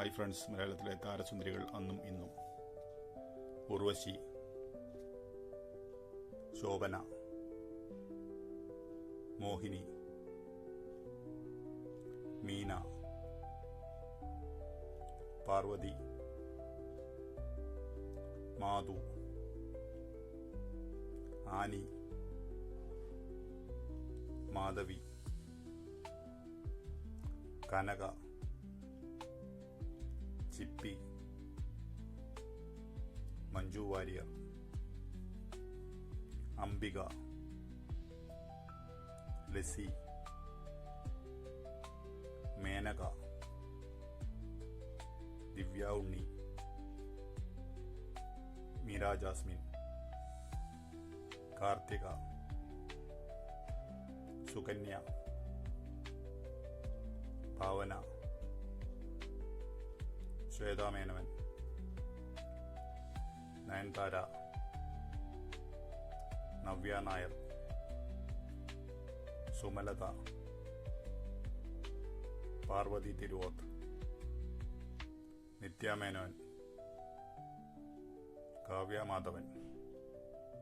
Hi friends മലയാളത്തിലെ താരസുന്ദരികൾ അന്നും ഇന്നും. ഉർവശി ശോഭന മോഹിനി മീന പാർവതി മാധു ആനി മാധവി കനക सिप्पी मंजू वारियर अंबिका लसी मेनका दिव्या उन्नी मीरा जास्मिन कार्तिका सुकन्या भावना ശ്വേതാ മേനവൻ നയൻതാര. നവ്യ നായർ സുമലത. പാർവതി തിരുവോത്ത്. നിത്യാമേനോൻ. കാവ്യ മാധവൻ